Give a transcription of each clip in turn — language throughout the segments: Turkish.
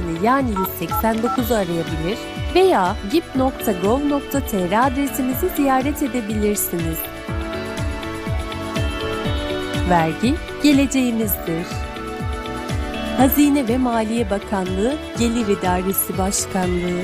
merkezini yani 189'u arayabilir veya gip.gov.tr adresimizi ziyaret edebilirsiniz. Vergi geleceğimizdir. Hazine ve Maliye Bakanlığı Gelir İdaresi Başkanlığı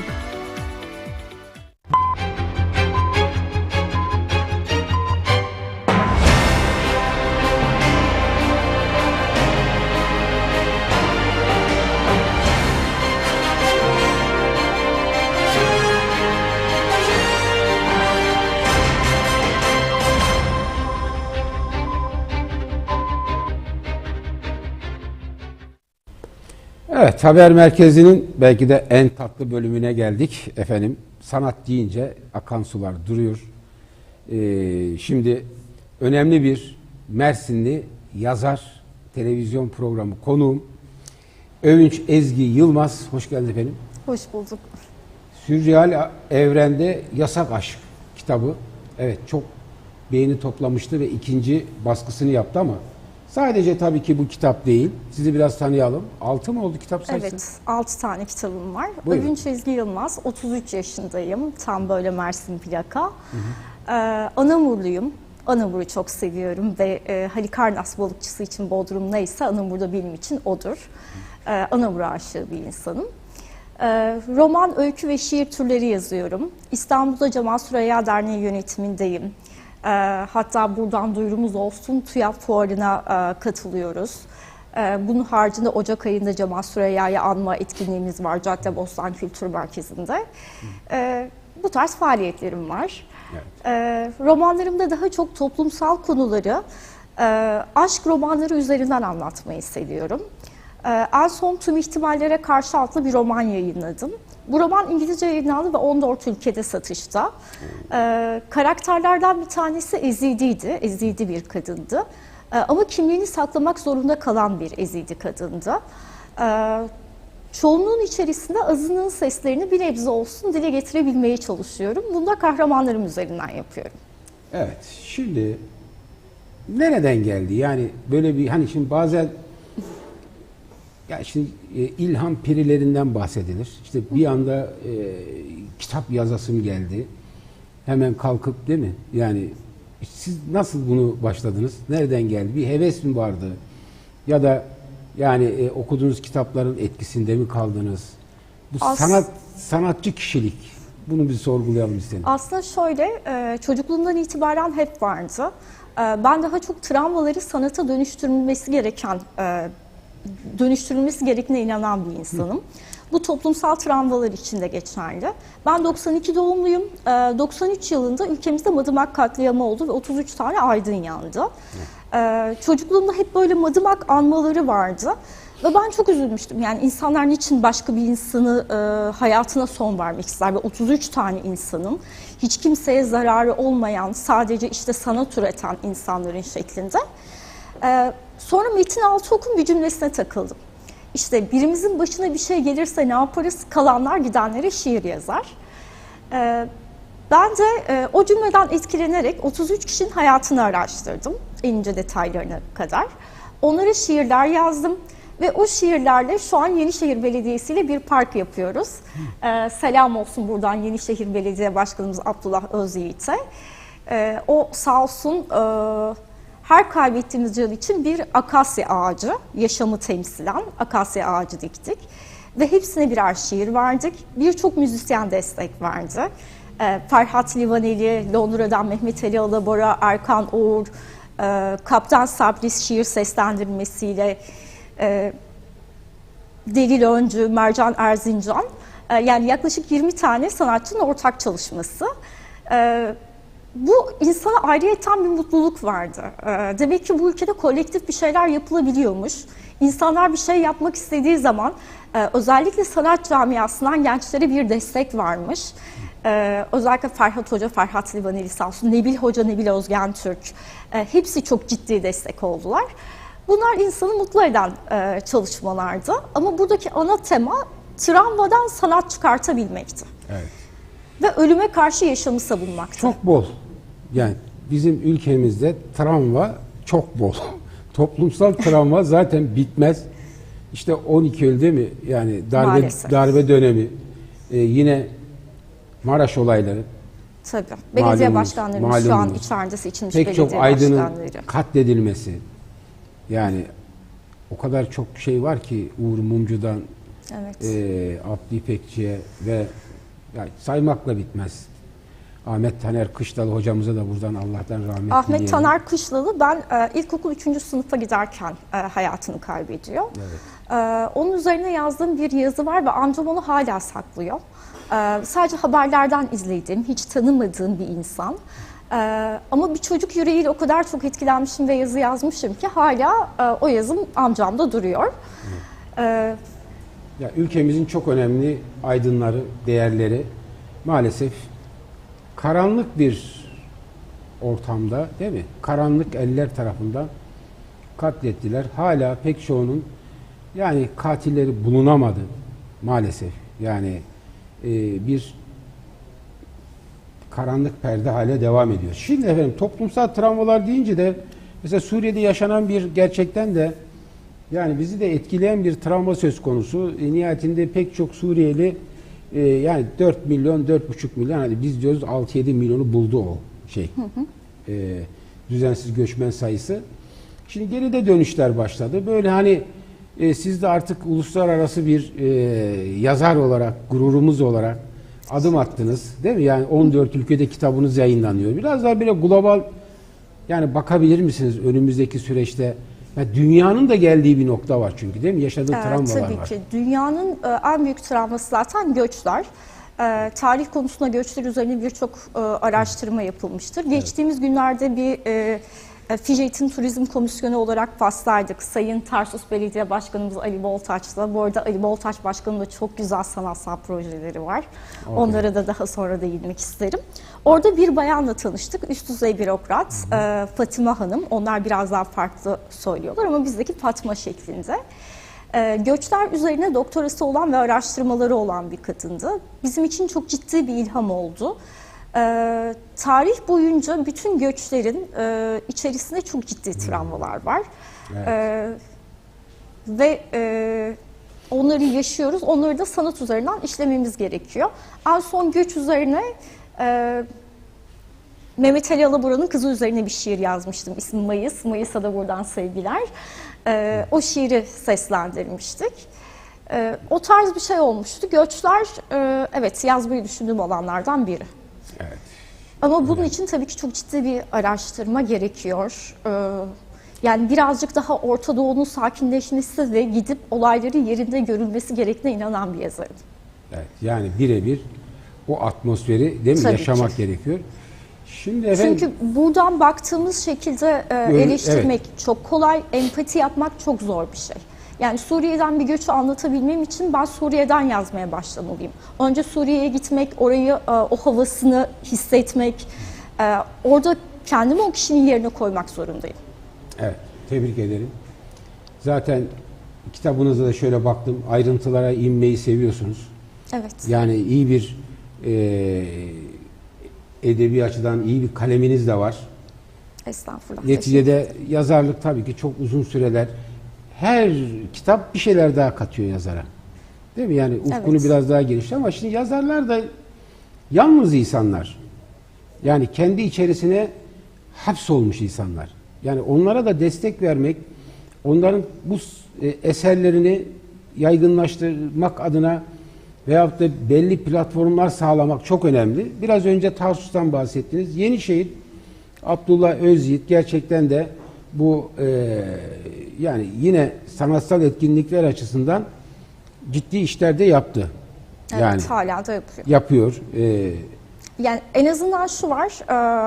haber merkezinin belki de en tatlı bölümüne geldik. Efendim, sanat deyince akan sular duruyor. Ee, şimdi önemli bir Mersinli yazar, televizyon programı konuğum. Övünç Ezgi Yılmaz, hoş geldin efendim. Hoş bulduk. Sürreal Evrende Yasak Aşk kitabı. Evet, çok beğeni toplamıştı ve ikinci baskısını yaptı ama sadece tabii ki bu kitap değil. Sizi biraz tanıyalım. Altı mı oldu kitap sayısı? Evet, 6 tane kitabım var. Buyurun. Övünç Ezgi Yılmaz, 33 yaşındayım. Tam böyle Mersin plaka. Ee, Anamurluyum. Anamur'u çok seviyorum ve e, Halikarnas balıkçısı için Bodrum neyse Anamur'da benim için odur. Ee, Anamur aşığı bir insanım. Ee, roman, öykü ve şiir türleri yazıyorum. İstanbul'da Cemal Süreyya Derneği yönetimindeyim. Ee, hatta buradan duyurumuz olsun TÜYAP Fuarı'na e, katılıyoruz. Ee, Bunun haricinde Ocak ayında Cemal Süreyya'yı anma etkinliğimiz var Caddebostan Kültür Merkezi'nde. Ee, Bu tarz faaliyetlerim var. Evet. Ee, Romanlarımda daha çok toplumsal konuları e, aşk romanları üzerinden anlatmayı seviyorum. Ee, En son Tüm İhtimallere Karşı adlı bir roman yayınladım. Bu roman İngilizce yayınlandı ve 14 ülkede satışta. Ee, karakterlerden bir tanesi Ezidi'ydi, Ezidi bir kadındı. Ee, ama kimliğini saklamak zorunda kalan bir Ezidi kadındı. Ee, çoğunluğun içerisinde azınlığın seslerini bir nebze olsun dile getirebilmeye çalışıyorum. Bunu da kahramanlarım üzerinden yapıyorum. Evet. Şimdi nereden geldi? Yani böyle bir hani şimdi bazen ya şimdi e, ilham pirilerinden bahsedilir. İşte bir anda e, kitap yazasım geldi. Hemen kalkıp değil mi? Yani siz nasıl bunu başladınız? Nereden geldi? Bir heves mi vardı? Ya da yani e, okuduğunuz kitapların etkisinde mi kaldınız? Bu As- sanat sanatçı kişilik. Bunu bir sorgulayalım istedim. Aslında şöyle, e, çocukluğumdan itibaren hep vardı. E, Ben daha çok travmaları sanata dönüştürülmesi gereken, e, dönüştürülmesi gerektiğine inanan bir insanım. Bu toplumsal travmalar için de geçerli. Ben 92 doğumluyum. E, 93 yılında ülkemizde Madımak katliamı oldu ve 33 tane aydın yandı. E, Çocukluğumda hep böyle Madımak anmaları vardı. Ve ben çok üzülmüştüm. Yani insanlar niçin başka bir insanı e, hayatına son vermek ister? Ve 33 tane insanın hiç kimseye zararı olmayan, sadece işte sanat üreten insanların şeklinde. E, sonra Metin Altıok'un bir cümlesine takıldım. İşte birimizin başına bir şey gelirse ne yaparız? Kalanlar gidenlere şiir yazar. E, ben de e, o cümleden etkilenerek 33 kişinin hayatını araştırdım. En ince detaylarına kadar. Onlara şiirler yazdım. Ve o şiirlerle şu an Yenişehir Belediyesi ile bir park yapıyoruz. Ee, selam olsun buradan Yenişehir Belediye Başkanımız Abdullah Özyiğit'e. Ee, o sağ olsun e, her kaybettiğimiz can için bir akasya ağacı, yaşamı temsilen akasya ağacı diktik. Ve hepsine birer şiir verdik. Birçok müzisyen destek verdi. Ee, Ferhat Livaneli, Londra'dan Mehmet Ali Alabora, Erkan Uğur, e, Kaptan Sabri şiir seslendirmesiyle e, Delil Öncü, Mercan Erzincan. E, yani yaklaşık 20 tane sanatçının ortak çalışması. Bu insana ayrıyeten bir mutluluk vardı. E, demek ki bu ülkede kolektif bir şeyler yapılabiliyormuş. İnsanlar bir şey yapmak istediği zaman e, özellikle sanat camiasından gençlere bir destek varmış. Ee, özellikle Ferhat Hoca, Ferhat Livaneli olsun, Nebil Hoca, Nebil Özgen Türk. e, hepsi çok ciddi destek oldular. Bunlar insanı mutlu eden e, çalışmalardı. Ama buradaki ana tema travmadan sanat çıkartabilmekti. Evet. Ve ölüme karşı yaşamı savunmaktı. Çok bol. Yani bizim ülkemizde travma çok bol. Toplumsal travma zaten bitmez. işte 12 Eylül değil mi? Yani darbe Maalesef. darbe dönemi. Ee, yine Maraş olayları. Tabii. Belediye Malumunuz, başkanlarımız şu an malumunuz. içeride seçilmiş Pek belediye çok aydının başkanları. katledilmesi. Yani o kadar çok şey var ki Uğur Mumcu'dan Evet. e, Abdi İpekçi'ye ve yani saymakla bitmez. Ahmet Taner Kışlalı hocamıza da buradan Allah'tan rahmet Ahmet dileyelim. Taner Kışlalı ben e, ilkokul 3. sınıfa giderken e, hayatını kaybediyor. E, onun üzerine yazdığım bir yazı var ve amcam onu hala saklıyor. E, sadece haberlerden izlediğim, hiç tanımadığım bir insan. E, ama bir çocuk yüreğiyle o kadar çok etkilenmişim ve yazı yazmışım ki hala e, o yazım amcamda duruyor. E, Ya ülkemizin çok önemli aydınları, değerleri maalesef karanlık bir ortamda değil mi? Karanlık eller tarafından katlettiler. Hala pek çoğunun yani katilleri bulunamadı maalesef. Yani e, bir karanlık perde hale devam ediyor. Şimdi efendim toplumsal travmalar deyince de mesela Suriye'de yaşanan bir gerçekten de yani bizi de etkileyen bir travma söz konusu. E, nihayetinde pek çok Suriyeli e, yani 4 milyon, 4,5 milyon hani biz diyoruz 6-7 milyonu buldu o şey. E, düzensiz göçmen sayısı. Şimdi geride dönüşler başladı. Böyle hani e, siz de artık uluslararası bir e, yazar olarak, gururumuz olarak adım attınız. Değil mi? Yani 14 ülkede kitabınız yayınlanıyor. Biraz daha böyle global yani bakabilir misiniz önümüzdeki süreçte? Ya dünyanın da geldiği bir nokta var çünkü değil mi? Yaşadığı Ee, travmalar tabii var. ki. Dünyanın e, en büyük travması zaten göçler. Ee, tarih konusunda göçler üzerine birçok e, araştırma yapılmıştır. Geçtiğimiz günlerde bir e, e, Fiji Eğitim Turizm Komisyonu olarak Fas'taydık. Sayın Tarsus Belediye Başkanımız Ali Boltaç'la. Bu arada Ali Boltaç Başkanı'nın da çok güzel sanatsal projeleri var. Onlara da daha sonra değinmek isterim. Orada bir bayanla tanıştık. Üst düzey bürokrat e, Fatıma Hanım. Onlar biraz daha farklı söylüyorlar ama bizdeki Fatma şeklinde. Ee, göçler üzerine doktorası olan ve araştırmaları olan bir kadındı. Bizim için çok ciddi bir ilham oldu. Ee, tarih boyunca bütün göçlerin e, içerisinde çok ciddi travmalar var. Evet. Ee, ve e, onları yaşıyoruz. Onları da sanat üzerinden işlememiz gerekiyor. En son göç üzerine e, Mehmet Ali Alabora'nın kızı üzerine bir şiir yazmıştım. İsmi Mayıs. Mayıs'a da buradan sevgiler. Ee, o şiiri seslendirmiştik. Ee, o tarz bir şey olmuştu. Göçler, e, evet yazmayı düşündüğüm alanlardan biri. Evet. Ama bunun için tabii ki çok ciddi bir araştırma gerekiyor. Ee, yani birazcık daha Orta Doğu'nun sakinleşmesi ve gidip olayların yerinde görülmesi gerektiğine inanan bir yazarım. Evet. Yani birebir o atmosferi değil mi Tabii yaşamak ki. gerekiyor. Şimdi efendim Çünkü buradan baktığımız şekilde e, Görün- eleştirmek çok kolay, empati yapmak çok zor bir şey. Yani Suriye'den bir göçü anlatabilmem için ben Suriye'den yazmaya başlamalıyım. Önce Suriye'ye gitmek, orayı e, o havasını hissetmek, e, orada kendimi o kişinin yerine koymak zorundayım. Evet, tebrik ederim. Zaten kitabınızda da şöyle baktım, ayrıntılara inmeyi seviyorsunuz. Evet. Yani iyi bir e, edebi açıdan iyi bir kaleminiz de var. Estağfurullah. Neticede yazarlık tabii ki çok uzun süreler. Her kitap bir şeyler daha katıyor yazara. Değil mi? Yani ufkunu Evet. biraz daha genişler ama şimdi yazarlar da yalnız insanlar. Yani kendi içerisine hapsolmuş insanlar. Yani onlara da destek vermek, onların bu e, eserlerini yaygınlaştırmak adına veyahut da belli platformlar sağlamak çok önemli. Biraz önce Tarsus'tan bahsettiniz. Yenişehir Abdullah Özyiğit gerçekten de bu e, yani yine sanatsal etkinlikler açısından ciddi işler de yaptı. Evet, Yani hala da yapıyor. yapıyor. E, Yani en azından şu var,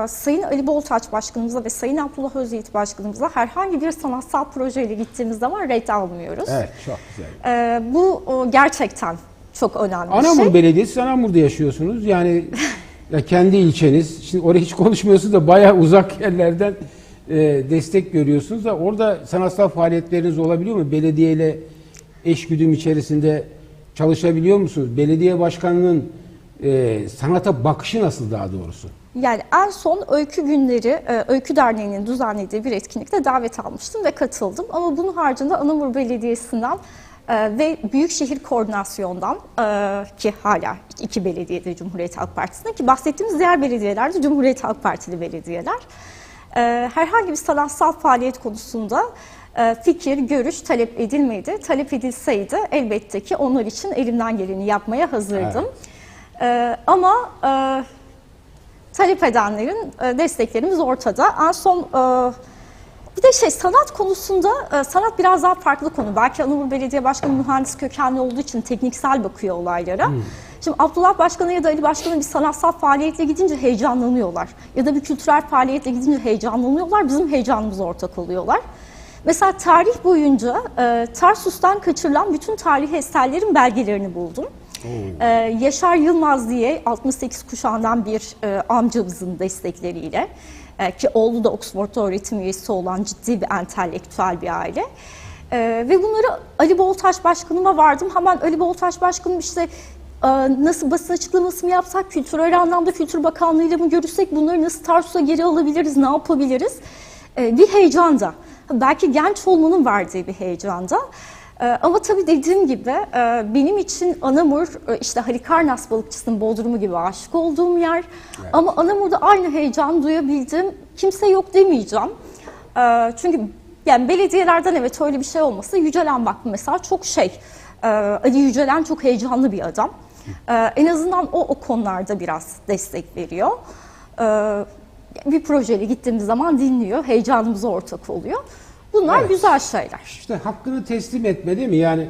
e, Sayın Ali Boltaç Başkanımıza ve Sayın Abdullah Özyiğit Başkanımıza herhangi bir sanatsal projeyle gittiğimiz zaman red almıyoruz. evet çok güzel. E, bu o, gerçekten çok önemli bir Anamur şey. Belediyesi, Anamur'da yaşıyorsunuz. Yani ya kendi ilçeniz. Şimdi oraya hiç konuşmuyorsunuz da bayağı uzak yerlerden e, destek görüyorsunuz da orada sanatsal faaliyetleriniz olabiliyor mu? Belediyeyle eşgüdüm içerisinde çalışabiliyor musunuz? Belediye başkanının e, sanata bakışı nasıl daha doğrusu? Yani en son Öykü Günleri, e, Öykü Derneği'nin düzenlediği bir etkinlikte davet almıştım ve katıldım. Ama bunun haricinde Anamur Belediyesi'nden Ee, ve Büyükşehir Koordinasyon'dan e, ki hala iki belediyede Cumhuriyet Halk Partisi'nde ki bahsettiğimiz diğer belediyeler de Cumhuriyet Halk Partili belediyeler. Ee, herhangi bir sanatsal faaliyet konusunda e, fikir, görüş talep edilmedi. Talep edilseydi elbette ki onlar için elimden geleni yapmaya hazırdım. Ee, ama e, talep edenlerin e, desteklerimiz ortada. En son bir de şey sanat konusunda sanat biraz daha farklı konu. Belki Anadolu Belediye Başkanı mühendis kökenli olduğu için tekniksel bakıyor olaylara. Şimdi Abdullah Başkan'a ya da Ali Başkan'a bir sanatsal faaliyetle gidince heyecanlanıyorlar. Ya da bir kültürel faaliyetle gidince heyecanlanıyorlar. Bizim heyecanımız ortak oluyorlar. Mesela tarih boyunca e, Tarsus'tan kaçırılan bütün tarihi eserlerin belgelerini buldum. Ee, Yaşar Yılmaz diye 68 kuşağından bir e, amcamızın destekleriyle e, ki oğlu da Oxford'da öğretim üyesi olan ciddi bir entelektüel bir aile. E, ve bunları Ali Boltaş Başkanıma vardım. Hemen Ali Boltaş Başkanım işte nasıl basın açıklaması mı yapsak, kültürel anlamda Kültür Bakanlığı ile mi görüşsek, bunları nasıl Tarsus'a geri alabiliriz, ne yapabiliriz? E, bir heyecanda. Belki genç olmanın verdiği bir heyecanda. Ee, Ama tabii dediğim gibi e, benim için Anamur e, işte Halikarnas balıkçısının Bodrumu gibi aşık olduğum yer. Ama Anamur'da aynı heyecan duyabildim. Kimse yok demeyeceğim. Ee, Çünkü yani belediyelerden evet öyle bir şey olmasa Yücelen Vakfı mesela çok şey. Ali Yücelen çok heyecanlı bir adam. Ee, En azından o o konularda biraz destek veriyor. Ee, Bir projeyle gittiğimiz zaman dinliyor, heyecanımıza ortak oluyor. Bunlar Evet. güzel şeyler. İşte hakkını teslim etme değil mi? Yani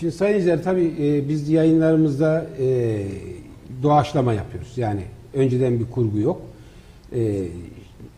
şimdi sayın izleyiciler tabii e, biz yayınlarımızda e, doğaçlama yapıyoruz. Yani önceden bir kurgu yok. E,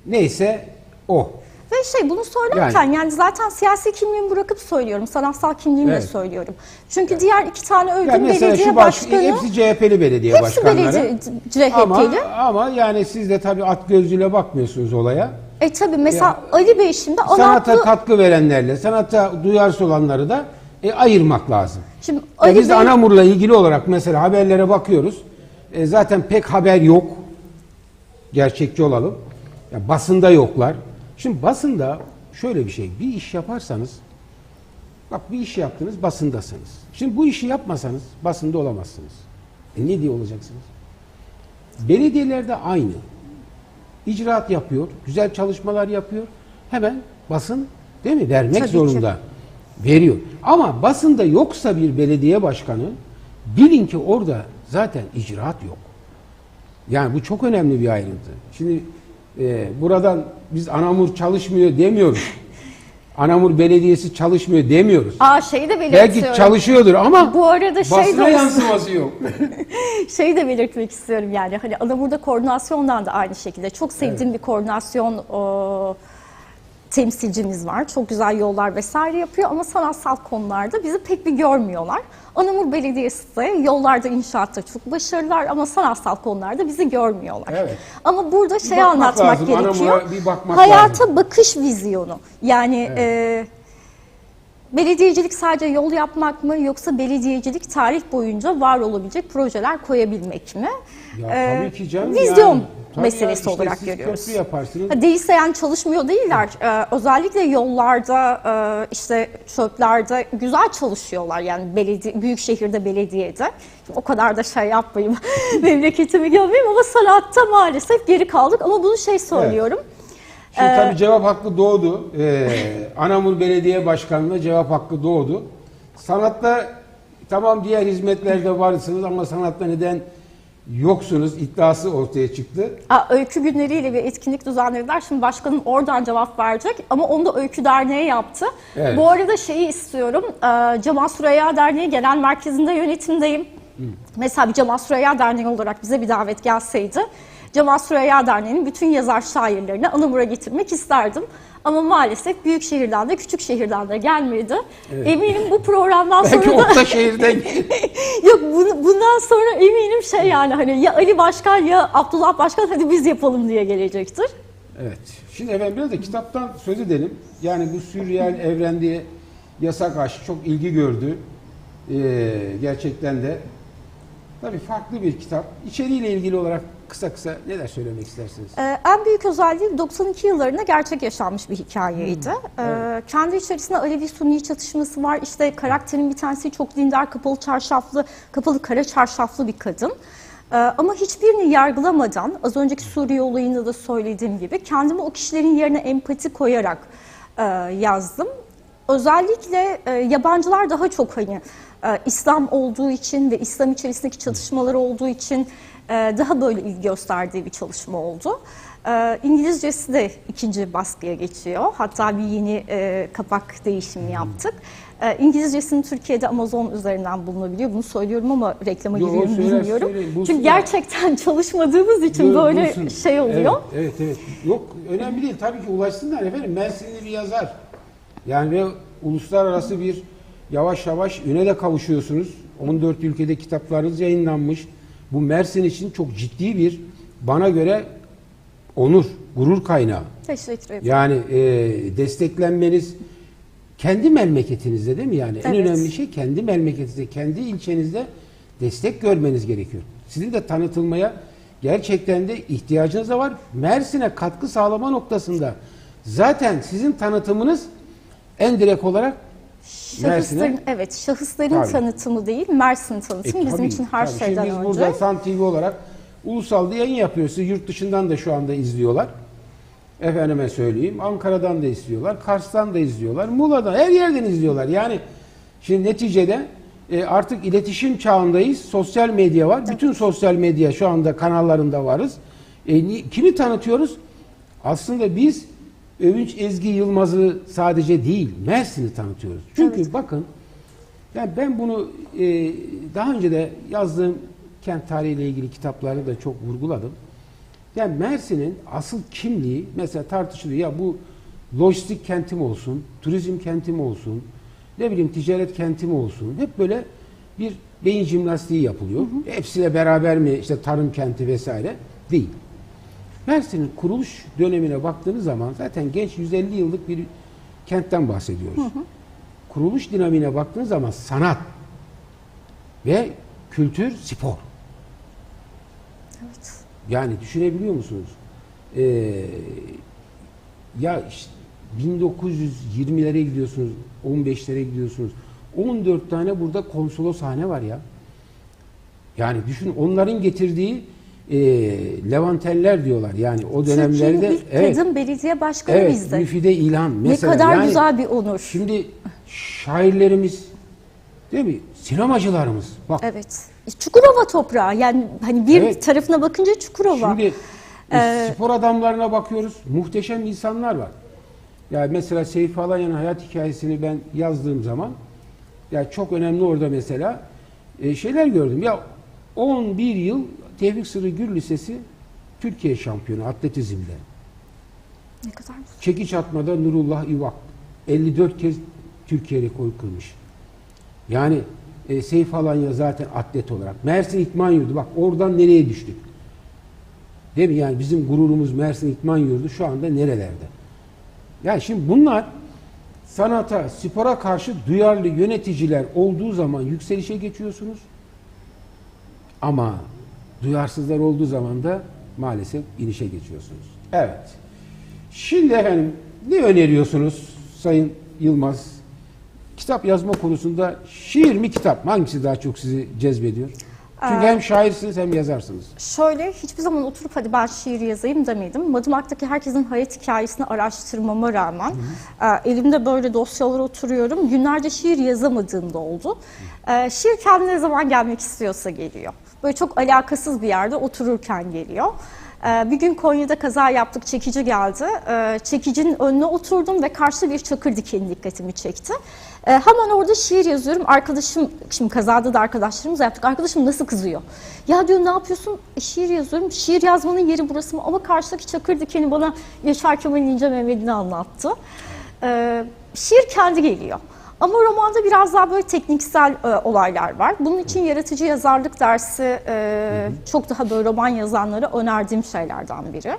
neyse o. Ve şey bunu söylerken yani, zaten siyasi kimliğimi bırakıp söylüyorum. Sanatsal kimliğimle Evet. söylüyorum. Çünkü diğer iki tane övdüğüm Yani belediye şu baş, başkanı hepsi CHP'li belediye hepsi başkanları. belediye CHP'li. Ama, ama yani siz de tabii at gözlüğüyle bakmıyorsunuz olaya. E tabi mesela Ya, Ali Bey şimdi Sanata anlattığı... katkı verenlerle, sanata duyarsız olanları da e, ayırmak lazım. Şimdi Ali biz de Bey- Anamur'la ilgili olarak mesela haberlere bakıyoruz. E, zaten pek haber yok. Gerçekçi olalım. Ya basında yoklar. Şimdi basında şöyle bir şey. Bir iş yaparsanız bak bir iş yaptınız basındasınız. Şimdi bu işi yapmasanız basında olamazsınız. E ne diye olacaksınız? Belediyelerde aynı. İcraat yapıyor, güzel çalışmalar yapıyor. Hemen basın değil mi? Vermek Tabii ki. zorunda. Veriyor. Ama basında yoksa bir belediye başkanı bilin ki orada zaten icraat yok. Yani bu çok önemli bir ayrıntı. Şimdi e, buradan biz Anamur çalışmıyor demiyoruz. Anamur Belediyesi çalışmıyor demiyoruz. Aa şeyi de belirtiyorum. Belki çalışıyordur ama Bu arada şey basına de- yansıması yok. Şeyi de belirtmek istiyorum yani hani Anamur'da koordinasyondan da aynı şekilde çok sevdiğim bir koordinasyon o, temsilcimiz var. Çok güzel yollar vesaire yapıyor ama sanatsal konularda bizi pek bir görmüyorlar. Anamur Belediyesi de yollarda inşaatta çok başarılılar ama sanatsal konularda bizi görmüyorlar. Evet. Ama burada şey bakmak anlatmak lazım, gerekiyor. Bir bakmak Hayata lazım. bakış vizyonu. Yani e, Belediyecilik sadece yol yapmak mı yoksa belediyecilik tarih boyunca var olabilecek projeler koyabilmek mi? Ya Ee, tabii ki canım. Vizyon yani. Tabii meselesi ya, işte olarak görüyoruz. Yaparsınız. Değilse yani çalışmıyor değiller. Ee, özellikle yollarda, e, işte çöplerde güzel çalışıyorlar. Yani belediye, büyük şehirde belediyede. O kadar da şey yapmayayım, memleketimi gömeyim ama sanatta maalesef geri kaldık. Ama bunu şey söylüyorum. Şimdi Ee, tabii cevap hakkı doğdu. Ee, Anamur Belediye Başkanı'na cevap hakkı doğdu. Sanatta tamam diğer hizmetlerde varsınız ama sanatta neden yoksunuz iddiası ortaya çıktı. Aa, Öykü günleriyle bir etkinlik düzenlediler. Şimdi başkanım oradan cevap verecek ama onu da Öykü Derneği yaptı. Evet. Bu arada şeyi istiyorum. Ee, Cemal Süreyya Derneği Genel Merkezi'nde yönetimdeyim. Mesela bir Cemal Süreyya Derneği olarak bize bir davet gelseydi Cemal Süreyya Derneği'nin bütün yazar şairlerini Anamur'a getirmek isterdim. Ama maalesef büyük şehirden de küçük şehirden de gelmedi. Eminim bu programdan Belki sonra da... Orta Şehir'den Yok bundan sonra eminim şey yani hani ya Ali Başkan ya Abdullah Başkan hadi biz yapalım diye gelecektir. Evet. Şimdi efendim biraz da kitaptan söz edelim. Yani bu sürreal evren diye yasak aşk çok ilgi gördü. Ee, gerçekten de Tabii farklı bir kitap. İçeriğiyle ilgili olarak kısa kısa neler söylemek istersiniz? Ee, en büyük özelliği 92 yıllarında gerçek yaşanmış bir hikayeydi. Ee, Kendi içerisinde Alevi-Sunni çatışması var. İşte karakterin bir tanesi çok dindar, kapalı çarşaflı, kapalı kara çarşaflı bir kadın. Ee, ama hiçbirini yargılamadan, az önceki Suriye olayında da söylediğim gibi kendimi o kişilerin yerine empati koyarak e, yazdım. Özellikle e, yabancılar daha çok hani İslam olduğu için ve İslam içerisindeki çatışmalar olduğu için e, daha böyle ilgi gösterdiği bir çalışma oldu. E, İngilizcesi de ikinci baskıya geçiyor. Hatta bir yeni e, kapak değişimi yaptık. E, İngilizcesini Türkiye'de Amazon üzerinden bulunabiliyor. Bunu söylüyorum ama reklama Yo, giriyorum söyler, bilmiyorum. söyleyin, bulsunlar. Çünkü gerçekten çalışmadığımız için Yok, böyle bulsun. şey oluyor. Evet, evet, evet. Yok önemli değil. Tabii ki ulaşsınlar efendim. Mersinli bir yazar. Yani ve uluslararası bir yavaş yavaş üne de kavuşuyorsunuz. 14 ülkede kitaplarınız yayınlanmış. Bu Mersin için çok ciddi bir bana göre onur, gurur kaynağı. Teşekkür ederim. Yani e, desteklenmeniz kendi memleketinizde değil mi yani? En Evet. önemli şey kendi memleketinizde, kendi ilçenizde destek görmeniz gerekiyor. Sizin de tanıtılmaya gerçekten de ihtiyacınız da var. Mersin'e katkı sağlama noktasında zaten sizin tanıtımınız en direkt olarak Şahısların, Mersin'e evet, şahısların Tabii. tanıtımı değil, Mersin tanıtımı E, bizim tabii, için her tabii. şeyden Şimdi biz önce. burada San TV olarak ulusal yayın yapıyoruz. Yurt dışından da şu anda izliyorlar. Efendime söyleyeyim. Ankara'dan da izliyorlar. Kars'tan da izliyorlar. Muğla'dan her yerden izliyorlar. Yani şimdi neticede e, artık iletişim çağındayız. Sosyal medya var. Bütün sosyal medya şu anda kanallarında varız. E, ni- kimi tanıtıyoruz? Aslında biz Övünç Ezgi Yılmaz'ı sadece değil, Mersin'i tanıtıyoruz. Çünkü bakın yani ben bunu e, daha önce de yazdığım kent tarihiyle ilgili kitaplarda da çok vurguladım. Yani Mersin'in asıl kimliği mesela tartışılıyor. Ya bu lojistik kenti mi olsun, turizm kenti mi olsun, ne bileyim ticaret kenti mi olsun. Hep böyle bir beyin jimnastiği yapılıyor. Hepsiyle beraber mi işte tarım kenti vesaire değil. Mersin'in kuruluş dönemine baktığınız zaman zaten genç 150 yıllık bir kentten bahsediyoruz. Kuruluş dinamiğine baktığınız zaman sanat ve kültür, spor. Evet. Yani düşünebiliyor musunuz? Ee, ya işte 1920'lere gidiyorsunuz, 15'lere gidiyorsunuz. 14 tane burada konsoloshane var ya. Yani düşün onların getirdiği e, Levanteller diyorlar. Yani o Türkiye'nin dönemlerde ilk kadın belediye başkanı evet, bizde. Müfide İlhan Ne mesela. kadar Yani güzel bir onur. Şimdi şairlerimiz değil mi? Sinemacılarımız. Bak Evet. Çukurova toprağı. Yani hani bir Evet. tarafına bakınca Çukurova. Şimdi e, Ee, spor adamlarına bakıyoruz. Muhteşem insanlar var. Ya mesela Seyfi Alanya'nın hayat hikayesini ben yazdığım zaman ya çok önemli orada mesela e, şeyler gördüm. Ya 11 yıl Tevfik Sırrı Gül Lisesi Türkiye şampiyonu atletizmde. ne kadar güzel. Çekiç atmada Nurullah İvak 54 kez Türkiye rekoru kırmış. Yani e, Seyfi Alanya zaten atlet olarak. Mersin İtman Yurdu bak oradan nereye düştük? Değil mi? Yani bizim gururumuz Mersin İtman Yurdu şu anda nerelerde? Yani şimdi bunlar sanata, spora karşı duyarlı yöneticiler olduğu zaman yükselişe geçiyorsunuz. Ama duyarsızlar olduğu zaman da maalesef inişe geçiyorsunuz. Evet. Şimdi efendim ne öneriyorsunuz Sayın Yılmaz? Kitap yazma konusunda şiir mi kitap mı? Hangisi daha çok sizi cezbediyor? Çünkü Ee, hem şairsiniz hem yazarsınız. Şöyle hiçbir zaman oturup hadi ben şiir yazayım demedim. Madımak'taki herkesin hayat hikayesini araştırmama rağmen e, elimde böyle dosyalar oturuyorum. Günlerce şiir yazamadığım da oldu. E, şiir kendine ne zaman gelmek istiyorsa geliyor. Böyle çok alakasız bir yerde otururken geliyor. E, bir gün Konya'da kaza yaptık, çekici geldi. E, çekicinin önüne oturdum ve karşıda bir çakır dikeni dikkatimi çekti. E, hemen orada şiir yazıyorum. Arkadaşım, şimdi kazada da arkadaşlarımızla yaptık. Arkadaşım nasıl kızıyor? Ya diyor ne yapıyorsun? E, şiir yazıyorum. Şiir yazmanın yeri burası mı? Ama karşıdaki çakır dikeni bana Yaşar Kemal'in İnce Mehmet'ini anlattı. E, şiir kendi geliyor. Ama romanda biraz daha böyle tekniksel e, olaylar var. Bunun için yaratıcı yazarlık dersi e, çok daha böyle roman yazanlara önerdiğim şeylerden biri.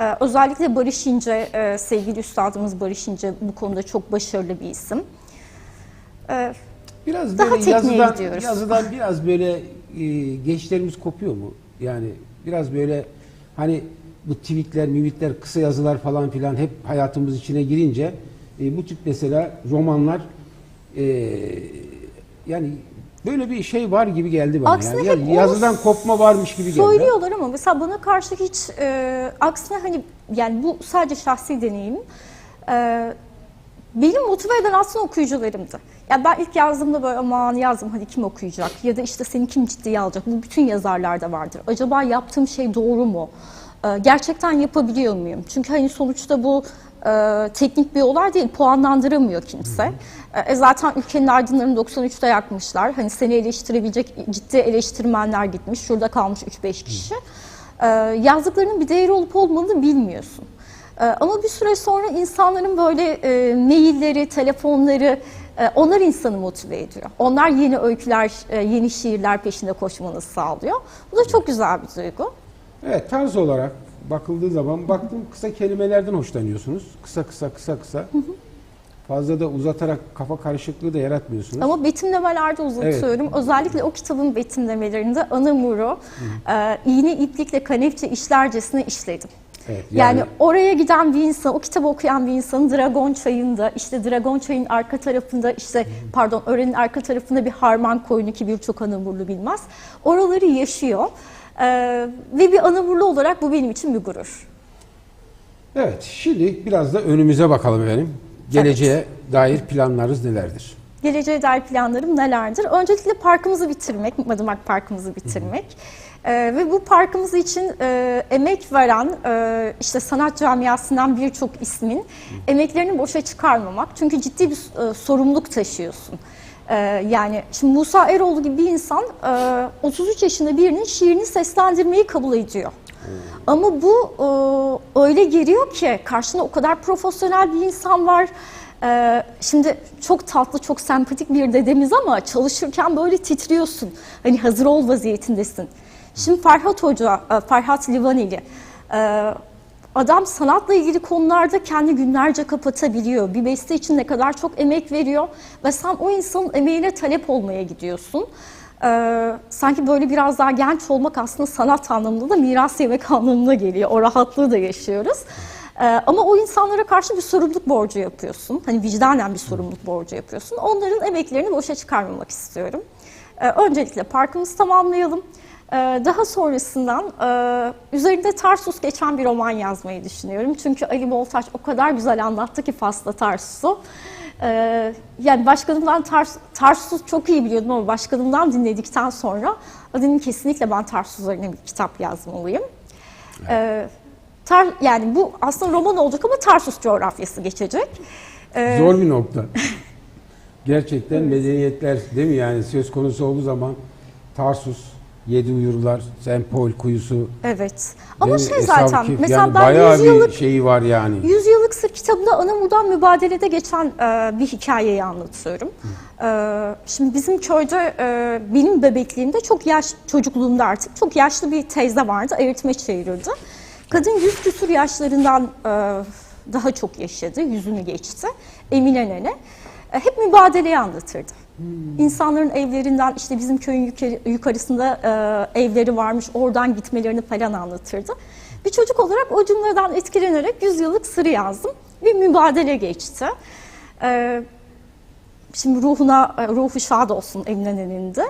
E, özellikle Barış İnce, e, sevgili üstadımız Barış İnce bu konuda çok başarılı bir isim. E, Biraz Daha böyle yazıdan, gidiyoruz. yazıdan biraz böyle e, gençlerimiz kopuyor mu? Yani biraz böyle hani bu tweetler, mivitler, kısa yazılar falan filan hep hayatımız içine girince e, bu tip mesela romanlar e, yani böyle bir şey var gibi geldi bana. Aksine yani. hep yazıdan kopma varmış gibi geldi. Söylüyorlar ama mesela bana karşı hiç e, aksine hani yani bu sadece şahsi deneyimim. E, benim motive eden aslında okuyucularımdı. Ya ben ilk yazdığımda böyle aman yazdım hadi kim okuyacak ya da işte seni kim ciddiye alacak. Bu bütün yazarlarda vardır. Acaba yaptığım şey doğru mu? E, gerçekten yapabiliyor muyum? Çünkü hani sonuçta bu e, teknik bir olay değil. Puanlandıramıyor kimse. E, zaten ülkenin aydınlarını 93'te yakmışlar. Hani seni eleştirebilecek ciddi eleştirmenler gitmiş. Şurada kalmış 3-5 kişi. E, yazdıklarının bir değeri olup olmadığını bilmiyorsun. E, ama bir süre sonra insanların böyle e, mailleri, telefonları e, onlar insanı motive ediyor. Onlar yeni öyküler, e, yeni şiirler peşinde koşmanızı sağlıyor. Bu da çok güzel bir duygu. Evet tarz olarak bakıldığı zaman baktım kısa kelimelerden hoşlanıyorsunuz. Kısa kısa kısa kısa. Fazla da uzatarak kafa karışıklığı da yaratmıyorsunuz. Ama betimlemelerde uzatıyorum. Özellikle o kitabın betimlemelerinde Anamur'u e, iğne iplikle kanepçe işlercesine işledim. Evet, Yani, yani- oraya giden bir insan, o kitabı okuyan bir insanın Dragon Çayı'nda, işte Dragon Çayı'nın arka tarafında, işte pardon öğrenin arka tarafında bir harman koyunu ki birçok Anamurlu bilmez. Oraları yaşıyor. E, ve bir Anamurlu olarak bu benim için bir gurur. Evet şimdi biraz da önümüze bakalım efendim. Geleceğe dair planlarınız nelerdir? Geleceğe dair planlarım nelerdir? Öncelikle parkımızı bitirmek, Madımak Parkımızı bitirmek. Ee, ve bu parkımız için e, emek veren e, işte sanat camiasından birçok ismin emeklerini boşa çıkarmamak. Çünkü ciddi bir e, sorumluluk taşıyorsun. Ee, yani şimdi Musa Eroğlu gibi bir insan e, 33 yaşında birinin şiirini seslendirmeyi kabul ediyor. Ama bu e, öyle geliyor ki karşında o kadar profesyonel bir insan var. E, şimdi çok tatlı, çok sempatik bir dedemiz ama çalışırken böyle titriyorsun. Hani hazır ol vaziyetindesin. Şimdi Ferhat Hoca, e, Ferhat Livaneli, e, adam sanatla ilgili konularda kendi günlerce kapatabiliyor. Bir beste için ne kadar çok emek veriyor ve sen o insanın emeğine talep olmaya gidiyorsun. Ee, sanki böyle biraz daha genç olmak aslında sanat anlamında da miras yemek anlamına geliyor. O rahatlığı da yaşıyoruz. Ee, ama o insanlara karşı bir sorumluluk borcu yapıyorsun. Hani vicdanen bir sorumluluk borcu yapıyorsun. Onların emeklerini boşa çıkarmamak istiyorum. Ee, öncelikle parkımızı tamamlayalım. Ee, daha sonrasından e, üzerinde Tarsus geçen bir roman yazmayı düşünüyorum. Çünkü Ali Boltaç o kadar güzel anlattı ki Fas'ta Tarsus'u. Ee, yani başkanımdan Tars, Tarsus'u çok iyi biliyordum ama başkanımdan dinledikten sonra dedim kesinlikle ben Tarsus üzerine bir kitap yazmalıyım. Ee, tar, yani bu aslında roman olacak ama Tarsus coğrafyası geçecek. Ee, Zor bir nokta. Gerçekten medeniyetler değil mi yani söz konusu olduğu zaman Tarsus, Yedi Uyurlar, Sempol Kuyusu. Evet. Ama şey zaten Kehf, mesela yani ben bayağı 100 yıllık bir şeyi var yani. Yüzyıllık Sır kitabında Anamur'dan mübadelede geçen e, bir hikayeyi anlatıyorum. E, şimdi bizim köyde e, benim bebekliğimde çok yaş, çocukluğumda artık çok yaşlı bir teyze vardı. Eritme çevirirdi. Kadın yüz küsur yaşlarından e, daha çok yaşadı, yüzünü geçti. Emine nene. E, hep mübadeleyi anlatırdı. İnsanların evlerinden işte bizim köyün yukarı- yukarısında e, evleri varmış oradan gitmelerini falan anlatırdı. Bir çocuk olarak o cümleden etkilenerek yüzyıllık sırrı yazdım. Bir mübadele geçti. E, şimdi ruhuna e, ruhu şad olsun Emine'nin de.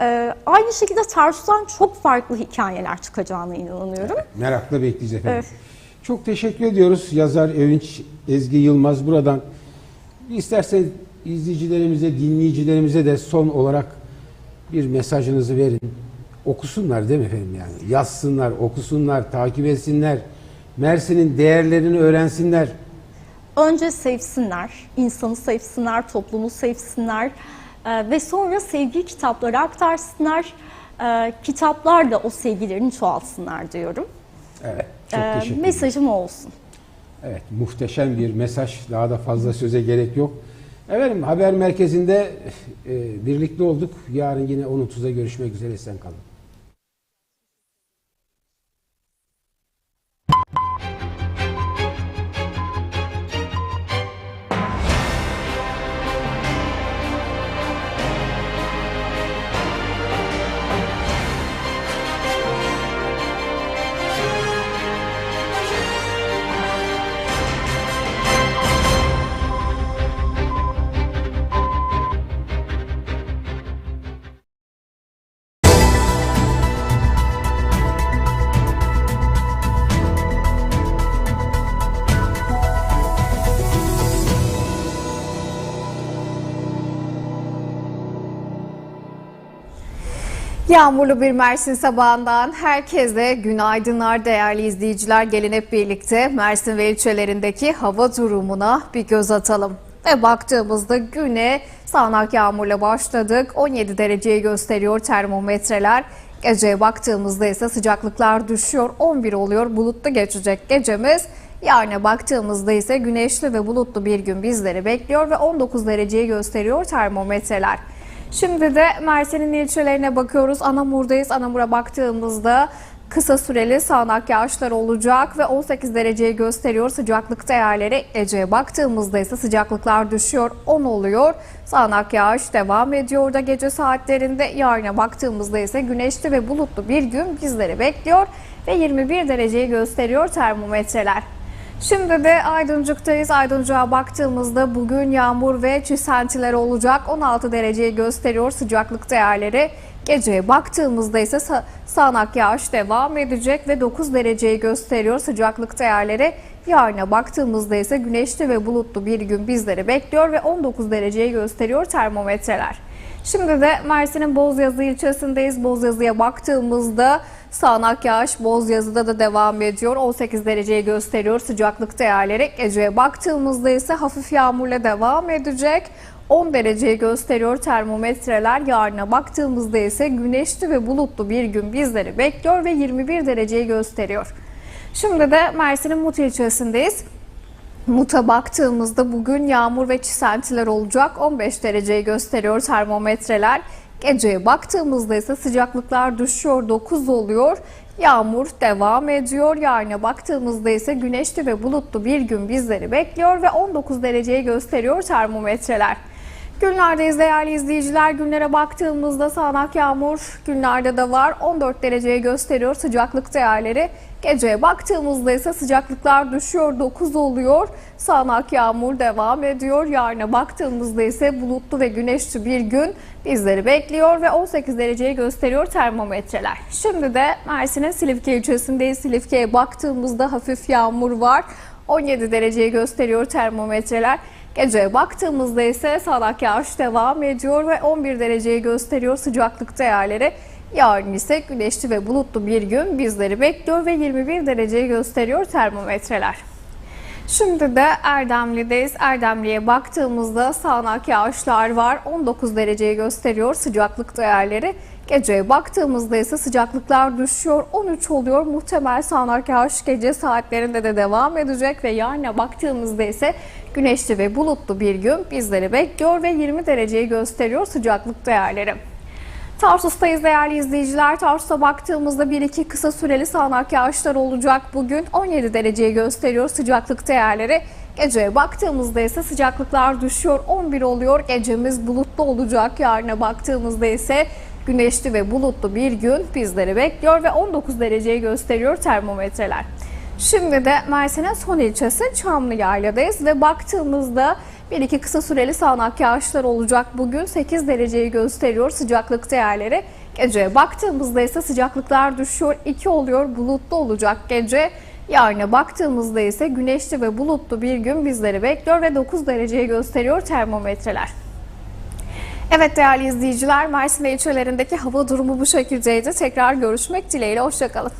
E, aynı şekilde Tarsus'tan çok farklı hikayeler çıkacağına inanıyorum. Merakla bekleyeceğiz efendim. Evet. Çok teşekkür ediyoruz yazar Övünç Ezgi Yılmaz buradan. İsterseniz izleyicilerimize, dinleyicilerimize de son olarak bir mesajınızı verin. Okusunlar değil mi efendim yani? Yazsınlar, okusunlar, takip etsinler. Mersin'in değerlerini öğrensinler. Önce sevsinler, insanı sevsinler, toplumu sevsinler e, ve sonra sevgi kitaplara aktarsınlar. E, kitaplar da o sevgilerini çoğaltsınlar diyorum. Evet, çok E, teşekkür ederim. mesajım olsun. Evet, muhteşem bir mesaj. Daha da fazla söze gerek yok. Efendim haber merkezinde e, birlikte olduk. Yarın yine 10.30'da görüşmek üzere. Esen kalın. Yağmurlu bir Mersin sabahından herkese günaydınlar değerli izleyiciler. Gelin hep birlikte Mersin ve ilçelerindeki hava durumuna bir göz atalım. Ve baktığımızda güne sağanak yağmurla başladık. 17 dereceyi gösteriyor termometreler. Geceye baktığımızda ise sıcaklıklar düşüyor. 11 oluyor. Bulutlu geçecek gecemiz. Yarına baktığımızda ise güneşli ve bulutlu bir gün bizleri bekliyor ve 19 dereceyi gösteriyor termometreler. Şimdi de Mersin'in ilçelerine bakıyoruz. Anamur'dayız. Anamur'a baktığımızda kısa süreli sağanak yağışlar olacak ve 18 dereceyi gösteriyor sıcaklık değerleri. Ece'ye baktığımızda ise sıcaklıklar düşüyor 10 oluyor. Sağanak yağış devam ediyor da gece saatlerinde. Yarına baktığımızda ise güneşli ve bulutlu bir gün bizleri bekliyor ve 21 dereceyi gösteriyor termometreler. Şimdi de Aydıncık'tayız. Aydıncık'a baktığımızda bugün yağmur ve çisentiler olacak. 16 dereceyi gösteriyor sıcaklık değerleri. Geceye baktığımızda ise sa- sağanak yağış devam edecek ve 9 dereceyi gösteriyor sıcaklık değerleri. Yarına baktığımızda ise güneşli ve bulutlu bir gün bizleri bekliyor ve 19 dereceyi gösteriyor termometreler. Şimdi de Mersin'in Bozyazı ilçesindeyiz. Bozyazı'ya baktığımızda sağanak yağış Bozyazı'da da devam ediyor. 18 dereceyi gösteriyor sıcaklık değerleri. Geceye baktığımızda ise hafif yağmurla devam edecek. 10 dereceyi gösteriyor termometreler. Yarına baktığımızda ise güneşli ve bulutlu bir gün bizleri bekliyor ve 21 dereceyi gösteriyor. Şimdi de Mersin'in Mut ilçesindeyiz. Mut'a baktığımızda bugün yağmur ve çisentiler olacak. 15 dereceyi gösteriyor termometreler. Geceye baktığımızda ise sıcaklıklar düşüyor 9 oluyor. Yağmur devam ediyor. Yarına baktığımızda ise güneşli ve bulutlu bir gün bizleri bekliyor ve 19 dereceyi gösteriyor termometreler. Günlerdeyiz değerli izleyiciler. Günlere baktığımızda sağanak yağmur günlerde de var. 14 dereceyi gösteriyor sıcaklık değerleri. Geceye baktığımızda ise sıcaklıklar düşüyor 9 oluyor. Sağanak yağmur devam ediyor. Yarına baktığımızda ise bulutlu ve güneşli bir gün bizleri bekliyor ve 18 dereceyi gösteriyor termometreler. Şimdi de Mersin'in Silifke ilçesindeyiz. Silifke'ye baktığımızda hafif yağmur var. 17 dereceyi gösteriyor termometreler. Geceye baktığımızda ise sağanak yağış devam ediyor ve 11 dereceyi gösteriyor sıcaklık değerleri. Yarın ise güneşli ve bulutlu bir gün bizleri bekliyor ve 21 dereceyi gösteriyor termometreler. Şimdi de Erdemli'deyiz. Erdemli'ye baktığımızda sağanak yağışlar var. 19 dereceyi gösteriyor sıcaklık değerleri. Geceye baktığımızda ise sıcaklıklar düşüyor. 13 oluyor. Muhtemel sağanak yağış gece saatlerinde de devam edecek ve yarına baktığımızda ise güneşli ve bulutlu bir gün bizleri bekliyor ve 20 dereceyi gösteriyor sıcaklık değerleri. Tarsus'tayız değerli izleyiciler. Tarsus'a baktığımızda 1-2 kısa süreli sağanak yağışlar olacak. Bugün 17 dereceyi gösteriyor sıcaklık değerleri. Geceye baktığımızda ise sıcaklıklar düşüyor. 11 oluyor. Gecemiz bulutlu olacak. Yarına baktığımızda ise güneşli ve bulutlu bir gün bizleri bekliyor ve 19 dereceyi gösteriyor termometreler. Şimdi de Mersin'in son ilçesi Çamlıyayla'dayız ve baktığımızda bir iki kısa süreli sağanak yağışlar olacak. Bugün 8 dereceyi gösteriyor sıcaklık değerleri. Geceye baktığımızda ise sıcaklıklar düşüyor. 2 oluyor bulutlu olacak gece. Yarına baktığımızda ise güneşli ve bulutlu bir gün bizleri bekliyor ve 9 dereceyi gösteriyor termometreler. Evet değerli izleyiciler Mersin ve ilçelerindeki hava durumu bu şekildeydi. Tekrar görüşmek dileğiyle hoşçakalın.